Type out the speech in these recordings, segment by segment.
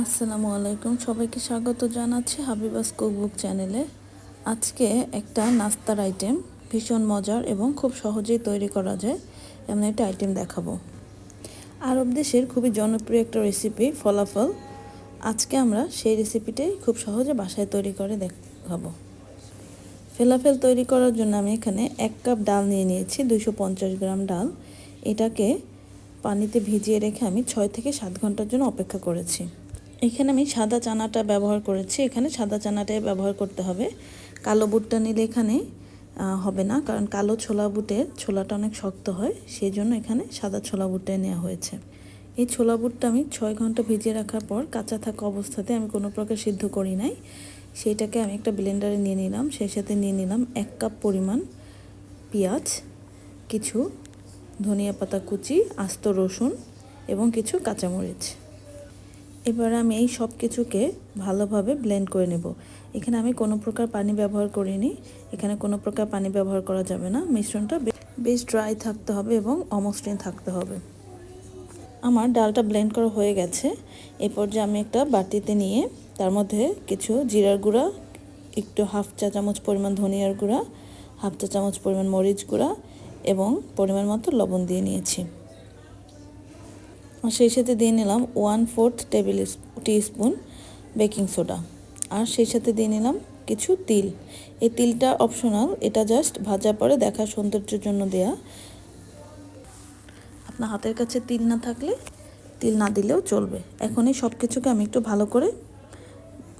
আসসালামু আলাইকুম। সবাইকে স্বাগত জানাচ্ছি হাবিবাস কুকবুক চ্যানেলে। আজকে একটা নাস্তার আইটেম, ভীষণ মজার এবং খুব সহজেই তৈরি করা যায়, এমন একটা আইটেম দেখাবো। আরব দেশের খুবই জনপ্রিয় একটা রেসিপি ফলাফল। আজকে আমরা সেই রেসিপিটাই খুব সহজে বাসায় তৈরি করে দেখাবো। ফেলাফেল তৈরি করার জন্য আমি এখানে এক কাপ ডাল নিয়ে নিয়েছি, দুইশো গ্রাম ডাল। এটাকে পানিতে ভিজিয়ে রেখে আমি ছয় থেকে সাত ঘণ্টার জন্য অপেক্ষা করেছি। এখানে আমি সাদা চানাটা ব্যবহার করেছি। এখানে সাদা চানাটাই ব্যবহার করতে হবে। কালো বুটটা নিলে এখানে হবে না। কারণ কালো ছোলা বুটের ছোলাটা অনেক শক্ত হয় সেই জন্য এখানে সাদা ছোলা বুটটাই নেওয়া হয়েছে। এই ছোলা বুটটা আমি ছয় ঘণ্টা ভিজিয়ে রাখার পর কাঁচা থাকা অবস্থাতে আমি কোনো প্রকার সিদ্ধ করি নাই। সেইটাকে আমি একটা ব্লেন্ডারে নিয়ে নিলাম। সেই সাথে নিয়ে নিলাম এক কাপ পরিমাণ পেঁয়াজ, কিছু ধনিয়া পাতা কুচি, আস্ত রসুন এবং কিছু কাঁচামরিচ। এবার আমি এই সব কিছুকে ভালোভাবে ব্লেন্ড করে নেব। এখানে আমি কোনো প্রকার পানি ব্যবহার করিনি। এখানে কোনো প্রকার পানি ব্যবহার করা যাবে না। মিশ্রণটা বেশ ড্রাই থাকতে হবে এবং অমসৃণ থাকতে হবে। আমার ডালটা ব্লেন্ড করা হয়ে গেছে। এরপর যে আমি একটা বাটিতে নিয়ে তার মধ্যে কিছু জিরার গুঁড়া, একটু হাফ চা চামচ পরিমাণ ধনিয়ার গুঁড়া হাফ চা চামচ পরিমাণ মরিচ গুঁড়া এবং পরিমাণ মতো লবণ দিয়ে নিয়েছি। সেই সাথে দিয়ে নিলাম one fourth tablespoon baking soda আর সেই সাথে দিয়ে নিলাম কিছু তিল। এই তিলটা অপশনাল এটা জাস্ট ভাজা পরে দেখা সৌন্দর্যের জন্য দেয়া। আপনার হাতের কাছে তিল না থাকলে, তিল না দিলেও চলবে। এখন এই সব কিছুকে আমি একটু ভালো করে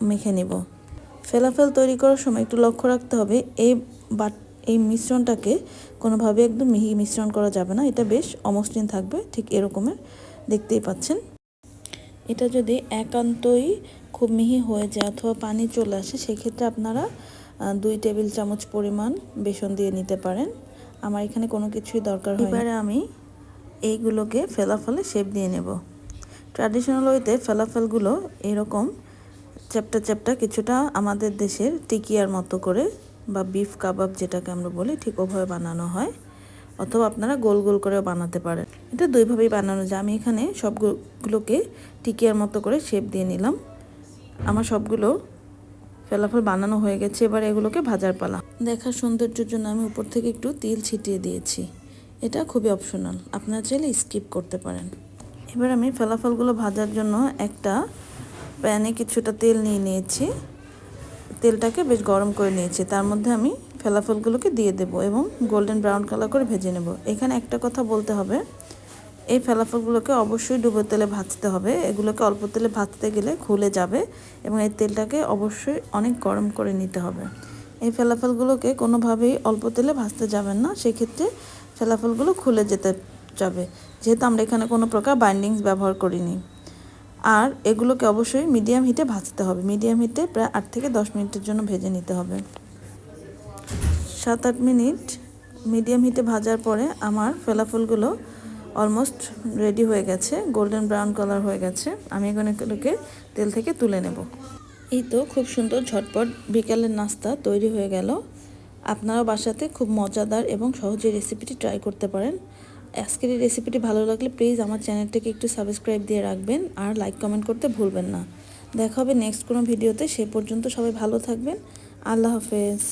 মেখে নেব। ফেলাফেল তৈরি করার সময় একটু লক্ষ্য রাখতে হবে, এই বাট, এই মিশ্রণটাকে কোনোভাবে একদম মিহি মিশ্রণ করা যাবে না। এটা বেশ অমসৃণ থাকবে, ঠিক এরকমের দেখতেই পাচ্ছেন। এটা যদি একান্তই খুব মিহি হয়ে যায় অথবা পানি চলে আসে, সেক্ষেত্রে আপনারা দুই টেবিল চামচ পরিমাণ বেসন দিয়ে নিতে পারেন। আমার এখানে কোনো কিছুই দরকার হয় এবারে আমি এইগুলোকে ফেলাফলে শেপ দিয়ে নেব। ট্র্যাডিশনাল ওয়েতে ফেলাফেলগুলো এরকম চ্যাপটা চ্যাপটা কিছুটা আমাদের দেশের টিকিয়ার মতো করে বা বিফ কাবাব যেটাকে আমরা বলি, ঠিক ওভাবে বানানো হয়। অথবা আপনারা গোল গোল করে বানাতে পারেন। এটা দুইভাবেই বানানো যায়। আমি এখানে সবগুলোকে টিকিয়ার মতো করে শেপ দিয়ে নিলাম। আমার সবগুলো ফেলাফল বানানো হয়ে গেছে, এবার এগুলোকে ভাজার পালা। দেখার সৌন্দর্যের জন্য আমি উপর থেকে একটু তিল ছিটিয়ে দিয়েছি। এটা খুবই অপশনাল আপনারা চাইলে স্কিপ করতে পারেন। এবার আমি ফেলাফলগুলো ভাজার জন্য একটা প্যানে কিছুটা তেল নিয়ে নিয়েছি। তেলটাকে বেশ গরম করে নিয়েছি। তার মধ্যে আমি ফেলাফলগুলোকে দিয়ে দেব এবং গোল্ডেন ব্রাউন কালার করে ভেজে নেব। এখানে একটা কথা বলতে হবে এই ফেলাফলগুলোকে অবশ্যই ডুবো তেলে ভাজতে হবে। এগুলোকে অল্প তেলে ভাজতে গেলে খুলে যাবে এবং এই তেলটাকে অবশ্যই অনেক গরম করে নিতে হবে। এই ফেলাফলগুলোকে কোনোভাবেই অল্প তেলে ভাজতে যাবেন না, সেক্ষেত্রে ফেলাফলগুলো খুলে যেতে যাবে। যেহেতু আমরা এখানে কোনো প্রকার বাইন্ডিংস ব্যবহার করিনি। আর এগুলোকে অবশ্যই মিডিয়াম হিটে ভাজতে হবে। মিডিয়াম হিটে প্রায় আট থেকে দশ মিনিটের জন্য ভেজে নিতে হবে। সাত আট মিনিট মিডিয়াম হিটে ভাজার পরে আমার ফেলাফুলগুলো অলমোস্ট রেডি হয়ে গেছে গোল্ডেন ব্রাউন কালার হয়ে গেছে। আমি এখানে এগুলোকে তেল থেকে তুলে নেব। এই তো খুব সুন্দর ঝটপট বিকালের নাস্তা তৈরি হয়ে গেল। আপনারা বাসাতে খুব মজাদার এবং সহজে রেসিপিটি ট্রাই করতে পারেন। আজকের এই রেসিপিটি ভালো লাগলে প্লিজ আমার চ্যানেলটাকে একটু সাবস্ক্রাইব দিয়ে রাখবেন আর লাইক কমেন্ট করতে ভুলবেন না। দেখা হবে নেক্সট কোনো ভিডিওতে সে পর্যন্ত সবাই ভালো থাকবেন। আল্লাহ হাফেজ।